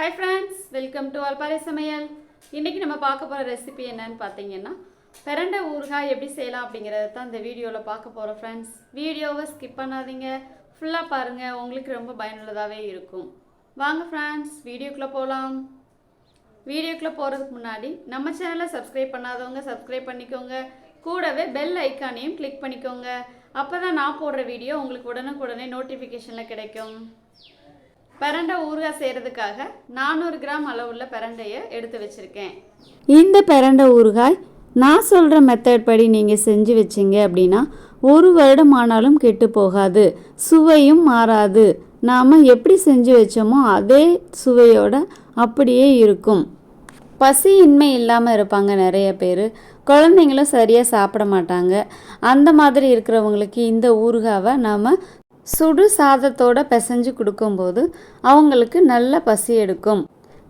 Hi friends welcome to அல்பாரி சமையல் இன்றைக்கி நம்ம பார்க்க போகிற ரெசிபி என்னன்னு பார்த்தீங்கன்னா பிறண்ட ஊறுகாய் எப்படி செய்யலாம் அப்படிங்கிறத தான் இந்த வீடியோவில் பார்க்க போகிறோம் ஃப்ரெண்ட்ஸ் வீடியோவை ஸ்கிப் பண்ணாதீங்க. ஃபுல்லாக பாருங்கள் உங்களுக்கு ரொம்ப பயனுள்ளதாகவே இருக்கும். வாங்க ஃப்ரெண்ட்ஸ் வீடியோக்குள்ளே போகலாம் வீடியோக்குள்ளே போகிறதுக்கு முன்னாடி நம்ம சேனலை சப்ஸ்கிரைப் பண்ணாதவங்க சப்ஸ்கிரைப் பண்ணிக்கோங்க. கூடவே பெல் ஐக்கானையும் கிளிக் பண்ணிக்கோங்க. அப்போ தான் நான் போடுற வீடியோ உங்களுக்கு உடனுக்குடனே நோட்டிஃபிகேஷனில் கிடைக்கும். பிரண்டை ஊறுகாய் செய்கிறதுக்காக நானூறு கிராம் அளவுள்ள பிரண்டையை எடுத்து வச்சுருக்கேன். இந்த பிரண்டை ஊறுகாய் நான் சொல்கிற மெத்தட் படி நீங்கள் செஞ்சு வச்சிங்க அப்படின்னா ஒரு வருடம் ஆனாலும் கெட்டு போகாது சுவையும் மாறாது. நாம் எப்படி செஞ்சு வச்சோமோ அதே சுவையோட அப்படியே இருக்கும். பசியின்மை இல்லாமல் இருப்பாங்க நிறைய பேர். குழந்தைங்களும் சரியாக சாப்பிட மாட்டாங்க. அந்த மாதிரி இருக்கிறவங்களுக்கு இந்த ஊறுகாவை நாம் சுடு சாதத்தோட பிசைஞ்சு கொடுக்கும்போது அவங்களுக்கு நல்ல பசி எடுக்கும்.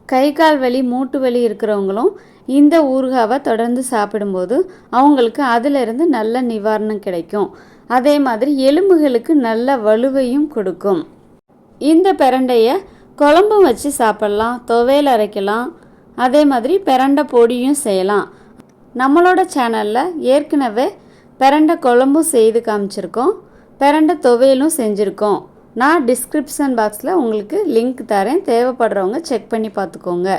கை கால் வலி மூட்டு வலி இருக்கிறவங்களும் இந்த ஊறுகாவை தொடர்ந்து சாப்பிடும்போது அவங்களுக்கு அதிலிருந்து நல்ல நிவாரணம் கிடைக்கும். அதே மாதிரி எலும்புகளுக்கு நல்ல வலுவையும் கொடுக்கும். இந்த பிரண்டையை குழம்பும் வச்சு சாப்பிட்லாம் துவையல் அரைக்கலாம். அதே மாதிரி பிரண்டை பொடியும் செய்யலாம். நம்மளோட சேனலில் ஏற்கனவே பிரண்டை குழம்பும் செய்து காமிச்சிருக்கோம். பிரண்டை துவையலும் செஞ்சுருக்கோம். நான் டிஸ்கிரிப்ஷன் பாக்ஸில் உங்களுக்கு லிங்க் தரேன். தேவைப்படுறவங்க செக் பண்ணி பார்த்துக்கோங்க.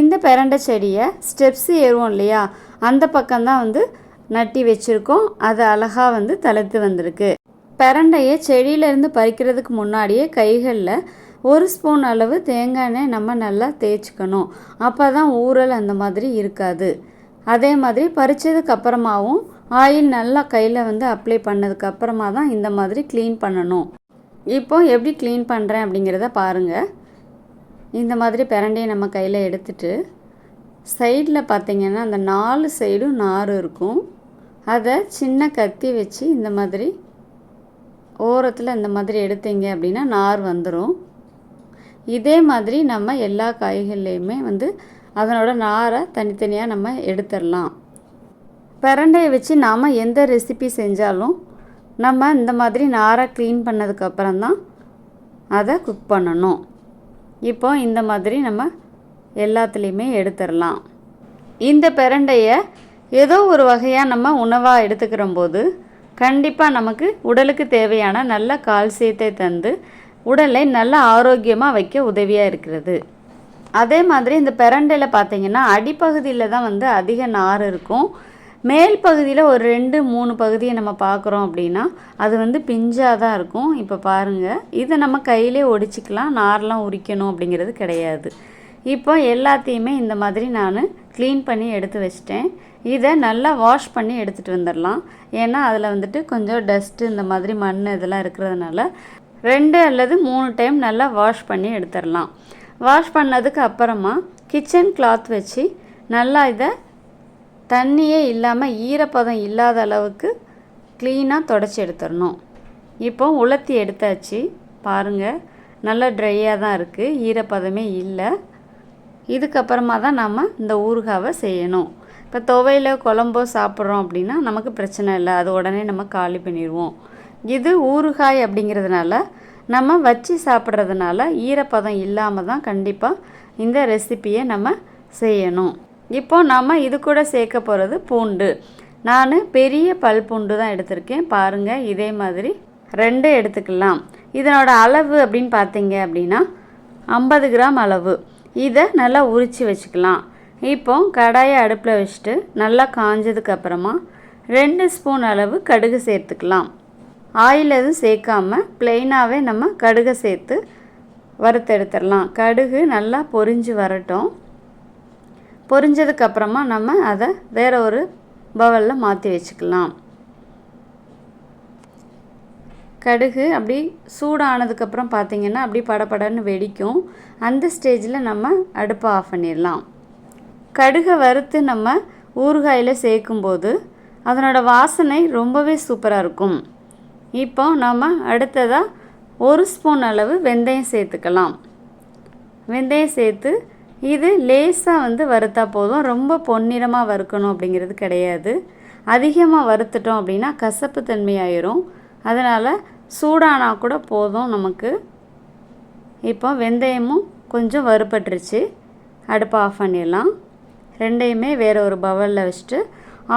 இந்த பிரண்டை செடியை ஸ்டெப்ஸ் ஏறுவோம் இல்லையா? அந்த பக்கம்தான் வந்து நட்டி வச்சுருக்கோம். அது அழகாக வந்து தளர்த்து வந்திருக்கு. பிரண்டையை செடியிலேருந்து பறிக்கிறதுக்கு முன்னாடியே கைகளில் ஒரு ஸ்பூன் அளவு தேங்காய் எண்ணெய் நம்ம நல்லா தேய்ச்சிக்கணும். அப்போ தான் ஊறல் அந்த மாதிரி இருக்காது. அதே மாதிரி பறித்ததுக்கு அப்புறமாவும் ஆயில் நல்லா கையில் வந்து அப்ளை பண்ணதுக்கு அப்புறமா தான் இந்த மாதிரி க்ளீன் பண்ணணும். இப்போ எப்படி க்ளீன் பண்ணுறேன் அப்படிங்கிறத பாருங்கள் இந்த மாதிரி பிரண்டையை நம்ம கையில் எடுத்துட்டு சைடில் பார்த்திங்கன்னா அந்த நாலு சைடும் நார் இருக்கும். அதை சின்ன கத்தி வச்சு இந்த மாதிரி ஓரத்தில் இந்த மாதிரி எடுத்தீங்க அப்படின்னா நார் வந்துடும் இதே மாதிரி நம்ம எல்லா காய்கறிலையுமே வந்து அதனோட நாரை தனித்தனியாக நம்ம எடுத்துடலாம் பிரண்டையை வச்சு நாம் எந்த ரெசிபி செஞ்சாலும் நம்ம இந்த மாதிரி நாரை க்ளீன் பண்ணதுக்கப்புறம் தான் அதை குக் பண்ணணும். இப்போ இந்த மாதிரி நம்ம எல்லாத்துலேயுமே எடுத்துடலாம். இந்த பிரண்டையை ஏதோ ஒரு வகையாக நம்ம உணவாக எடுத்துக்கிற போது கண்டிப்பாக நமக்கு உடலுக்கு தேவையான நல்ல கால்சியத்தை தந்து உடலை நல்ல ஆரோக்கியமாக வைக்க உதவியாக இருக்கிறது. அதே மாதிரி இந்த பிரண்டையில் பார்த்திங்கன்னா அடிப்பகுதியில் தான் வந்து அதிக நார் இருக்கும். மேல் பகுதியில் ஒரு ரெண்டு மூணு பகுதியை நம்ம பார்க்குறோம் அப்படின்னா அது வந்து பிஞ்சாக தான் இருக்கும். இப்போ பாருங்கள் இதை நம்ம கையிலே ஒடிச்சிக்கலாம் நார்லாம் உரிக்கணும் அப்படிங்கிறது கிடையாது. இப்போ எல்லாத்தையுமே இந்த மாதிரி நான் க்ளீன் பண்ணி எடுத்து வச்சிட்டேன். இதை நல்லா வாஷ் பண்ணி எடுத்துகிட்டு வந்துடலாம். ஏன்னா அதில் வந்துட்டு கொஞ்சம் டஸ்ட்டு இந்த மாதிரி மண் இதெல்லாம் இருக்கிறதுனால ரெண்டு அல்லது மூணு டைம் நல்லா வாஷ் பண்ணி எடுத்துடலாம். வாஷ் பண்ணதுக்கு அப்புறமா கிச்சன் கிளாத் வச்சு நல்லா இதை தண்ணியே இல்லாமல் ஈரப்பதம் இல்லாத அளவுக்கு க்ளீனாக தொடச்சி எடுத்துடணும். இப்போ உலர்த்தி எடுத்தாச்சு. பாருங்கள் நல்லா ட்ரையாக தான் இருக்குது ஈரப்பதமே இல்லை. இதுக்கப்புறமா தான் நம்ம இந்த ஊறுகாவை செய்யணும். இப்போ துவையில் குழம்போ சாப்பிட்றோம் அப்படின்னா நமக்கு பிரச்சனை இல்லை. அது உடனே நம்ம காலி பண்ணிடுவோம். இது ஊறுகாய் அப்படிங்கிறதுனால நம்ம வச்சு சாப்பிட்றதுனால ஈரப்பதம் இல்லாமல் தான் கண்டிப்பாக இந்த ரெசிப்பியை நம்ம செய்யணும். இப்போ நம்ம இது கூட சேர்க்க போகிறது பூண்டு. நான் பெரிய பல் பூண்டு தான் எடுத்திருக்கேன். பாருங்கள் இதே மாதிரி ரெண்டு எடுத்துக்கலாம். இதனோட அளவு அப்படின்னு பார்த்தீங்க அப்படின்னா ஐம்பது கிராம் அளவு. இதை நல்லா உரித்து வச்சுக்கலாம். இப்போ கடாயை அடுப்பில் வச்சுட்டு நல்லா காஞ்சதுக்கு அப்புறமா ரெண்டு ஸ்பூன் அளவு கடுகு சேர்த்துக்கலாம். ஆயில் எதுவும் சேர்க்காம ப்ளெயினாகவே நம்ம கடுகை சேர்த்து வறுத்தெடுத்துடலாம். கடுகு நல்லா பொரிஞ்சு வரட்டும். பொரிஞ்சதுக்கப்புறமா நம்ம அதை வேற ஒரு பவலில் மாற்றி வச்சுக்கலாம். கடுகு அப்படி சூடானதுக்கப்புறம் பார்த்திங்கன்னா அப்படி படபடன்னு வெடிக்கும். அந்த ஸ்டேஜில் நம்ம அடுப்பை ஆஃப் பண்ணிடலாம். கடுகை வறுத்து நம்ம ஊறுகாயில் சேர்க்கும்போது அதனோட வாசனை ரொம்பவே சூப்பராக இருக்கும். இப்போ நம்ம அடுத்ததாக ஒரு ஸ்பூன் அளவு வெந்தயம் சேர்த்துக்கலாம். வெந்தயம் சேர்த்து இது லேசாக வந்து வறுத்தா போதும். ரொம்ப பொன்னிறமாக வறுக்கணும் அப்படிங்கிறது கிடையாது. அதிகமாக வறுத்துட்டோம் அப்படின்னா கசப்பு தன்மையாயிரும் அதனால் சூடானா கூட போதும் நமக்கு. இப்போ வெந்தயமும் கொஞ்சம் வறுபட்டுருச்சு. அடுப்பை ஆஃப் பண்ணிடலாம். ரெண்டையுமே வேறு ஒரு பவலில் வச்சுட்டு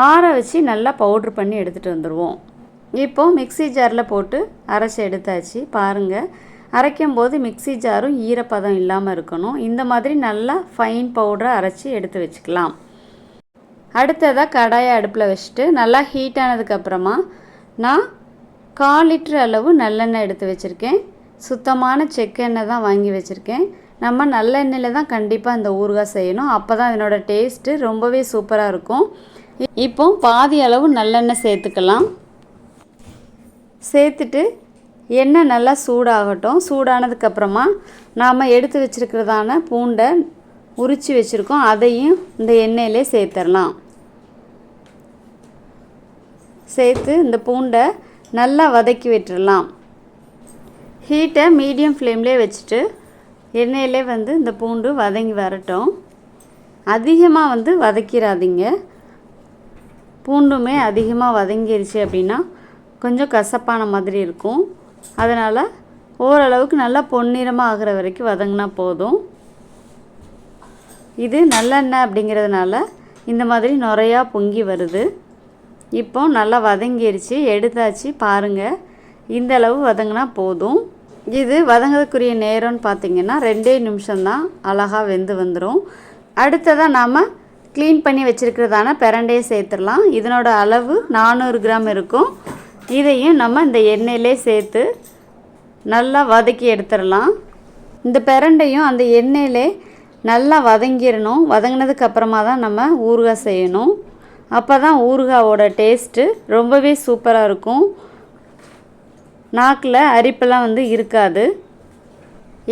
ஆற வச்சு நல்லா பவுட்ரு பண்ணி எடுத்துகிட்டு வந்துடுவோம் இப்போது மிக்ஸி ஜாரில் போட்டு அரைச்சி எடுத்தாச்சு. பாருங்கள் அரைக்கும் போது மிக்ஸி ஜாரும் ஈரப்பதம் இல்லாமல் இருக்கணும். இந்த மாதிரி நல்லா ஃபைன் பவுடரை அரைச்சி எடுத்து வச்சுக்கலாம். அடுத்ததாக கடாயை அடுப்பில் வச்சுட்டு நல்லா ஹீட் ஆனதுக்கப்புறமா நான் கால் லிட்டர் அளவு நல்லெண்ணெய் எடுத்து வச்சுருக்கேன். சுத்தமான செக்கெண்ணெய் தான் வாங்கி வச்சுருக்கேன். நம்ம நல்லெண்ணெயில் தான் கண்டிப்பாக இந்த ஊறுகாய் செய்யணும். அப்போ தான் இதனோட டேஸ்ட்டு ரொம்பவே சூப்பராக இருக்கும். இப்போ பாதி அளவு நல்லெண்ணெய் சேர்த்துக்கலாம். சேர்த்துட்டு எண்ணெய் நல்லா சூடாகட்டும். சூடானதுக்கப்புறமா நாம் எடுத்து வச்சுருக்கிறதான பூண்டை உரித்து வச்சுருக்கோம். அதையும் இந்த எண்ணெயிலே சேர்த்துடலாம் சேர்த்து இந்த பூண்டை நல்லா வதக்கி விட்டுடலாம் ஹீட்டை மீடியம் ஃப்ளேம்லேயே வச்சுட்டு எண்ணெயிலே வந்து இந்த பூண்டு வதங்கி வரட்டும். அதிகமாக வந்து வதக்கிடாதீங்க பூண்டுமே அதிகமாக வதங்கிருச்சு அப்படின்னா கொஞ்சம் கசப்பான மாதிரி இருக்கும். அதனால் ஓரளவுக்கு நல்லா பொன்னிறமாக ஆகிற வரைக்கும் வதங்கினா போதும். இது நல்லெண்ணெய் அப்படிங்கிறதுனால இந்த மாதிரி நிறையா பொங்கி வருது. இப்போ நல்லா வதங்கிருச்சு. எடுத்தாச்சு. பாருங்கள் இந்த அளவு வதங்கினா போதும். இது வதங்கிறதுக்குரிய நேரம்னு பார்த்திங்கன்னா ரெண்டே நிமிஷம்தான் அழகாக வெந்து வந்துடும் அடுத்ததாக நாம் க்ளீன் பண்ணி வச்சுருக்கிறதான பிரண்டையை சேர்த்துடலாம். இதனோட அளவு நானூறு கிராம் இருக்கும். இதையும் நம்ம இந்த எண்ணெயிலே சேர்த்து நல்லா வதக்கி எடுத்துடலாம். இந்த பிரண்டையும் அந்த எண்ணெயிலே நல்லா வதங்கிடணும். வதங்கினதுக்கு அப்புறமா தான் நம்ம ஊறுகாய் செய்யணும். அப்போ தான் ஊறுகாவோட டேஸ்ட்டு ரொம்பவே சூப்பராக இருக்கும். நாக்கில் அரிப்பெல்லாம் வந்து இருக்காது.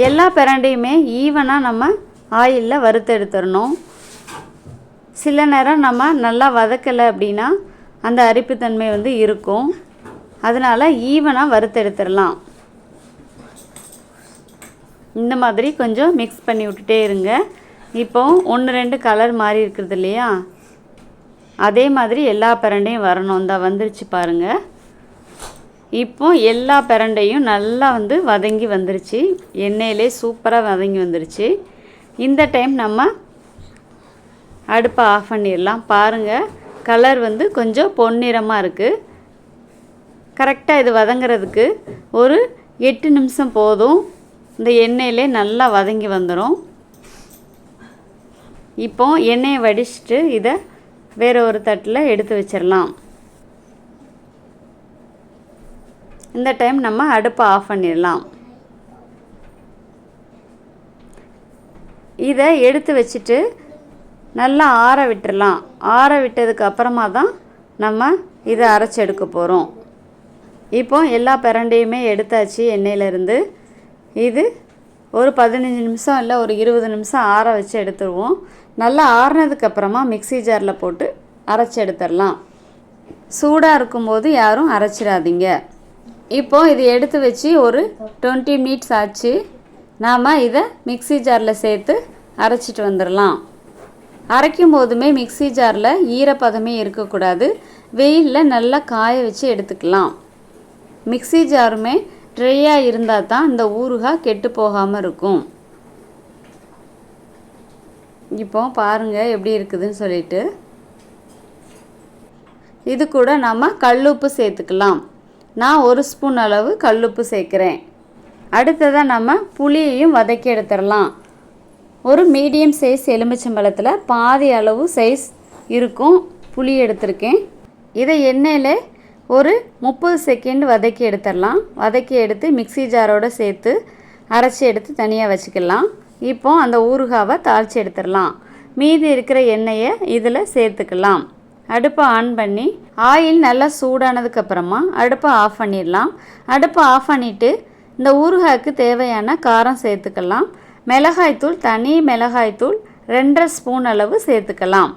எல்லா பிரண்டையுமே ஈவனாக நம்ம ஆயிலில் வறுத்தெடுத்துடணும் சில நேரம் நம்ம நல்லா வதக்கலை அப்படின்னா அந்த அரிப்புத்தன்மை வந்து இருக்கும். அதனால் ஈவனாக வறுத்தெடுத்துடலாம். இந்த மாதிரி கொஞ்சம் மிக்ஸ் பண்ணி விட்டுட்டே இருங்க. இப்போ ஒன்று ரெண்டு கலர் மாறி இருக்கிறது இல்லையா? அதே மாதிரி எல்லா பிரண்டையும் வரணும். இந்த வந்துருச்சு பாருங்கள் இப்போ எல்லா பிரண்டையும் நல்லா வந்து வதங்கி வந்துருச்சு. எண்ணெயிலே சூப்பராக வதங்கி வந்துருச்சு. இந்த டைம் நம்ம அடுப்பை ஆஃப் பண்ணிடலாம். பாருங்கள் கலர் வந்து கொஞ்சம் பொன்னிறமாக இருக்குது கரெக்டாக இது வதங்கிறதுக்கு ஒரு எட்டு நிமிஷம் போதும். இந்த எண்ணெயிலே நல்லா வதங்கி வந்துடும் இப்போ எண்ணெயை வடிச்சிட்டு இதை வேறு ஒரு தட்டில் எடுத்து வச்சிடலாம் இந்த டைம் நம்ம அடுப்பை ஆஃப் பண்ணிடலாம் இதை எடுத்து வச்சுட்டு நல்லா ஆற விட்டுடலாம் ஆற விட்டதுக்கு அப்புறமா தான் நம்ம இதை அரைச்சி எடுக்க போகிறோம் இப்போ எல்லா பிரண்டையுமே எடுத்தாச்சு எண்ணெயிலேருந்து. இது ஒரு பதினஞ்சு நிமிஷம் இல்லை ஒரு இருபது நிமிஷம் ஆற வச்சு எடுத்துருவோம். நல்லா ஆறினதுக்கப்புறமா மிக்சி மிக்ஸி ஜாரில் போட்டு அரைச்சி எடுத்துடலாம் சூடாக இருக்கும்போது யாரும் அரைச்சிடாதீங்க. இப்போ இது எடுத்து வச்சு ஒரு டுவெண்ட்டி மினிட்ஸ் ஆச்சு. நாம் இதை மிக்ஸி ஜாரில் சேர்த்து அரைச்சிட்டு வந்துடலாம் அரைக்கும் போதுமே மிக்ஸி ஜாரில் ஈரப்பதமே இருக்கக்கூடாது. வெயிலில் நல்லா காய வச்சு எடுத்துக்கலாம். மிக்ஸி ஜாருமே ட்ரையாக இருந்தால் தான் இந்த ஊறுகாய் கெட்டு போகாமல் இருக்கும். இப்போ பாருங்கள் எப்படி இருக்குதுன்னு சொல்லிட்டு. இது கூட நம்ம கல்லுப்பு சேர்த்துக்கலாம். நான் ஒரு ஸ்பூன் அளவு கல்லுப்பு சேர்க்குறேன். அடுத்ததாக நம்ம புளியையும் வதக்கி எடுத்துடலாம். ஒரு மீடியம் சைஸ் எலுமிச்சம்பழத்தில் பாதி அளவு சைஸ் இருக்கும். புளி எடுத்திருக்கேன். இதை எண்ணெயில் ஒரு முப்பது செகண்ட் வதக்கி எடுத்துடலாம். வதக்கி எடுத்து மிக்ஸி ஜாரோட சேர்த்து அரைச்சி எடுத்து தனியாக வச்சுக்கலாம். இப்போ அந்த ஊறுகாவை தாளித்து எடுத்துடலாம். மீதி இருக்கிற எண்ணெயை இதில் சேர்த்துக்கலாம். அடுப்பை ஆன் பண்ணி ஆயில் நல்லா சூடானதுக்கப்புறமா அடுப்பை ஆஃப் பண்ணிடலாம். அடுப்பை ஆஃப் பண்ணிவிட்டு இந்த ஊறுகாய்க்கு தேவையான காரம் சேர்த்துக்கலாம். மிளகாய்த்தூள் தனி மிளகாய்த்தூள் ரெண்டரை ஸ்பூன் அளவு சேர்த்துக்கலாம்.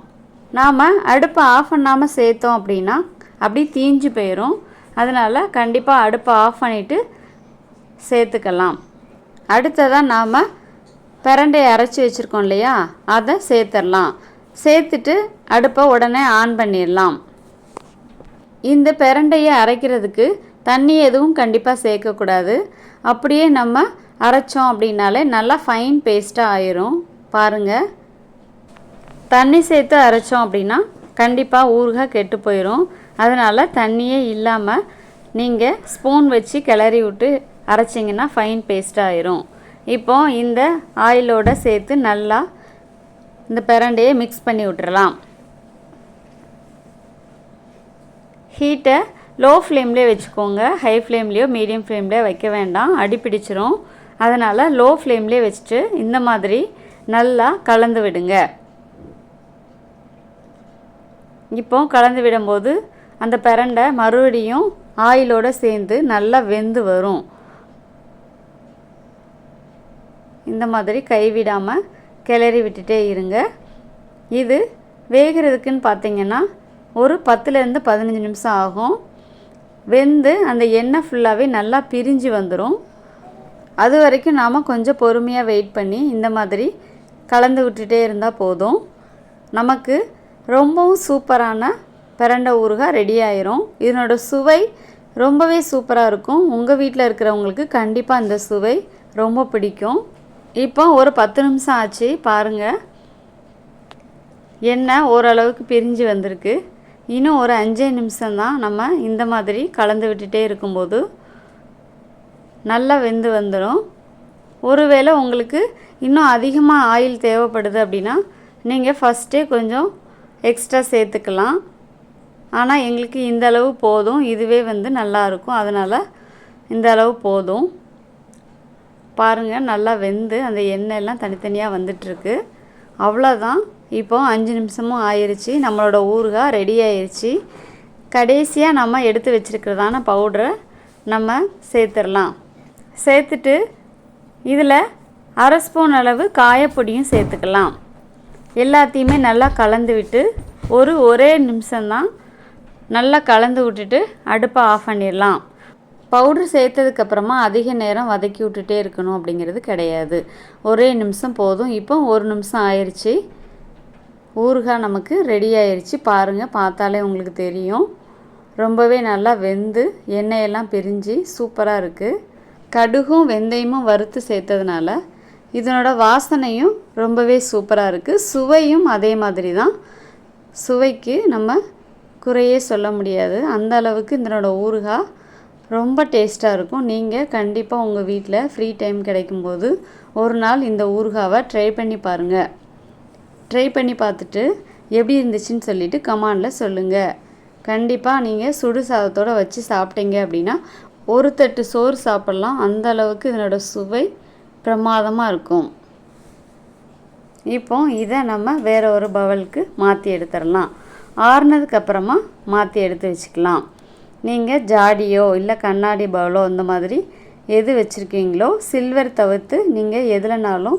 நாம் அடுப்பை ஆஃப் பண்ணாமல் சேர்த்தோம் அப்படின்னா அப்படி தீஞ்சு போயிடும் அதனால் கண்டிப்பாக அடுப்பை ஆஃப் பண்ணிவிட்டு சேர்த்துக்கலாம். அடுத்ததாக நாம் பிரண்டையை அரைச்சி வச்சுருக்கோம் இல்லையா? அதை சேர்த்துடலாம். சேர்த்துட்டு அடுப்பை உடனே ஆன் பண்ணிடலாம். இந்த பிரண்டையை அரைக்கிறதுக்கு தண்ணி எதுவும் கண்டிப்பாக சேர்க்கக்கூடாது. அப்படியே நம்ம அரைச்சோம் அப்படின்னாலே நல்லா ஃபைன் பேஸ்ட்டாக ஆயிரும். பாருங்கள் தண்ணி சேர்த்து அரைச்சோம் அப்படின்னா கண்டிப்பாக ஊறுகாய் கெட்டு போயிடும் அதனால் தண்ணியே இல்லாமல் நீங்கள் ஸ்பூன் வச்சு கிளறி விட்டு அரைச்சிங்கன்னா ஃபைன் பேஸ்ட்டாக ஆயிரும். இப்போ இந்த ஆயிலோட சேர்த்து நல்லா இந்த பிரண்டையை மிக்ஸ் பண்ணி விட்டுறலாம். ஹீட்டை லோ ஃப்ளேம்லேயே வச்சுக்கோங்க. ஹை ஃப்ளேம்லேயோ மீடியம் ஃப்ளேம்லேயோ வைக்க வேண்டாம். அடி பிடிச்சிரும். அதனால் லோ ஃப்ளேம்லேயே வச்சுட்டு இந்த மாதிரி நல்லா கலந்து விடுங்க. இப்போ கலந்து விடும்போது அந்த பிரண்டை மறுபடியும் ஆயிலோடு சேர்ந்து நல்லா வெந்து வரும். இந்த மாதிரி கைவிடாமல் கிளறி விட்டுட்டே இருங்க. இது வேகிறதுக்குன்னு பார்த்தீங்கன்னா ஒரு பத்துலேருந்து பதினஞ்சு நிமிஷம் ஆகும். வெந்து அந்த எண்ணெய் ஃபுல்லாகவே நல்லா பிரிஞ்சு வந்துடும் அது வரைக்கும் நாம் கொஞ்சம் பொறுமையாக வெயிட் பண்ணி இந்த மாதிரி கலந்து விட்டுட்டே இருந்தால் போதும். நமக்கு ரொம்பவும் சூப்பரான பிரண்டை ஊறுகாய் ரெடி ஆயிரும். இதனோட சுவை ரொம்பவே சூப்பராக இருக்கும். உங்கள் வீட்டில் இருக்கிறவங்களுக்கு கண்டிப்பாக இந்த சுவை ரொம்ப பிடிக்கும். இப்போ ஒரு பத்து நிமிஷம் ஆச்சு பாருங்கள் எண்ணெய் ஓரளவுக்கு பிரிஞ்சு வந்திருக்கு. இன்னும் ஒரு அஞ்சே நிமிஷம்தான் நம்ம இந்த மாதிரி கலந்து விட்டுட்டே இருக்கும்போது நல்லா வெந்து வந்துடும் ஒருவேளை உங்களுக்கு இன்னும் அதிகமாக ஆயில் தேவைப்படுது அப்படின்னா நீங்கள் ஃபஸ்ட்டே கொஞ்சம் எக்ஸ்ட்ரா சேர்த்துக்கலாம். ஆனால் எங்களுக்கு இந்த அளவு போதும். இதுவே வந்து நல்லாயிருக்கும் அதனால் இந்த அளவு போதும். பாருங்கள் நல்லா வெந்து அந்த எண்ணெய் எல்லாம் தனித்தனியாக வந்துட்டுருக்கு. அவ்வளோதான் இப்போ அஞ்சு நிமிஷமும் ஆயிடுச்சு நம்மளோட ஊறுகாய் ரெடி ஆயிடுச்சு கடைசியாக நம்ம எடுத்து வச்சுருக்கிறதான பவுடரை நம்ம சேர்த்துடலாம். சேர்த்துட்டு இதில் அரை ஸ்பூன் அளவு காயப்பொடியும் சேர்த்துக்கலாம். எல்லாத்தையுமே நல்லா கலந்து விட்டு ஒரு ஒரே நிமிஷம்தான் நல்லா கலந்து விட்டுட்டு அடுப்பை ஆஃப் பண்ணிடலாம். பவுட்ரு சேர்த்ததுக்கப்புறமா அதிக நேரம் வதக்கி விட்டுட்டே இருக்கணும் அப்படிங்கிறது கிடையாது. ஒரே நிமிஷம் போதும். இப்போ ஒரு நிமிஷம் ஆயிடுச்சு ஊறுகாய் நமக்கு ரெடி ஆயிடுச்சு பாருங்கள் பார்த்தாலே உங்களுக்கு தெரியும். ரொம்பவே நல்லா வெந்து எண்ணெயெல்லாம் பிரிஞ்சு சூப்பராக இருக்குது கடுகும் வெந்தயமும் வறுத்து சேர்த்ததுனால இதனோட வாசனையும் ரொம்பவே சூப்பராக இருக்குது சுவையும் அதே மாதிரி தான். சுவைக்கு நம்ம குறையே சொல்ல முடியாது. அந்த அளவுக்கு இதனோட ஊறுகாய் ரொம்ப டேஸ்ட்டாக இருக்கும். நீங்கள் கண்டிப்பாக உங்கள் வீட்டில் ஃப்ரீ டைம் கிடைக்கும்போது ஒரு நாள் இந்த ஊறுகாவை ட்ரை பண்ணி பாருங்கள் ட்ரை பண்ணி பார்த்துட்டு எப்படி இருந்துச்சுன்னு சொல்லிட்டு கமாண்டில் சொல்லுங்கள் கண்டிப்பாக நீங்கள் சுடு சாதத்தோடு வச்சு சாப்பிட்டீங்க அப்படின்னா ஒரு தட்டு சோறு சாப்பிட்லாம். அந்த அளவுக்கு இதனோட சுவை பிரமாதமாக இருக்கும். இப்போ இதை நம்ம வேறு ஒரு பவலுக்கு மாற்றி எடுத்துடலாம். ஆறுனதுக்கு அப்புறமா மாற்றி எடுத்து வச்சுக்கலாம். நீங்கள் ஜாடியோ இல்லை கண்ணாடி பவுலோ இந்த மாதிரி எது வச்சுருக்கீங்களோ சில்வர் தவிர்த்து நீங்கள் எதுலனாலும்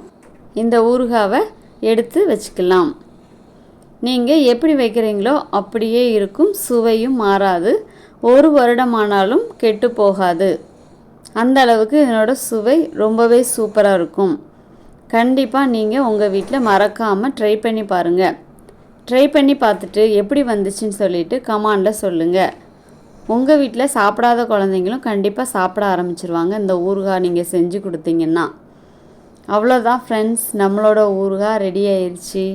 இந்த ஊறுகாவை எடுத்து வச்சுக்கலாம். நீங்கள் எப்படி வைக்கிறீங்களோ அப்படியே இருக்கும் சுவையும் மாறாது ஒரு வருடமானாலும் கெட்டு போகாது. அந்த அளவுக்கு இதனோட சுவை ரொம்பவே சூப்பராக இருக்கும். கண்டிப்பாக நீங்கள் உங்கள் வீட்டில் மறக்காமல் ட்ரை பண்ணி பாருங்கள் ட்ரை பண்ணி பார்த்துட்டு எப்படி வந்துச்சுன்னு சொல்லிட்டு கமாண்டில் சொல்லுங்கள் உங்கள் வீட்டில் சாப்பிடாத குழந்தைங்களும் கண்டிப்பாக சாப்பிட ஆரம்பிச்சிருவாங்க. இந்த ஊறுகாய் நீங்கள் செஞ்சு கொடுத்தீங்கன்னா. அவ்வளோதான் ஃப்ரெண்ட்ஸ் நம்மளோட ஊறுகாய் ரெடி ஆயிடுச்சு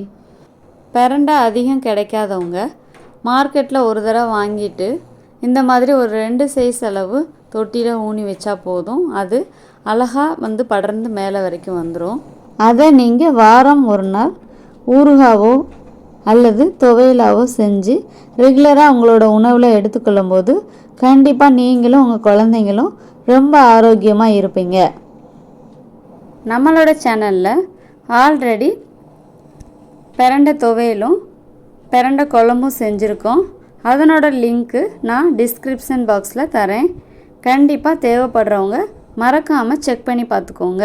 பிரண்டை அதிகம் கிடைக்காதவங்க மார்க்கெட்டில் ஒரு தடவை வாங்கிட்டு இந்த மாதிரி ஒரு ரெண்டு சைஸ் அளவு தொட்டியில் ஊனி வச்சா போதும். அது அழகாக வந்து படர்ந்து மேலே வரைக்கும் வந்துடும் அதை நீங்கள் வாரம் ஒரு நாள் ஊறுகாவோ அல்லது துவையலாவோ செஞ்சு ரெகுலராக உங்களோட உணவில் எடுத்துக்கொள்ளும் போது கண்டிப்பாக நீங்களும் உங்கள் குழந்தைங்களும் ரொம்ப ஆரோக்கியமாக இருப்பீங்க. நம்மளோட சேனலில் ஆல்ரெடி பிறண்ட துவையலும் பிறண்ட குழம்பும் செஞ்சுருக்கோம். அதனோட லிங்க்கு நான் டிஸ்கிரிப்ஷன் பாக்ஸில் தரேன். கண்டிப்பாக தேவைப்படுறவங்க மறக்காமல் செக் பண்ணி பார்த்துக்கோங்க.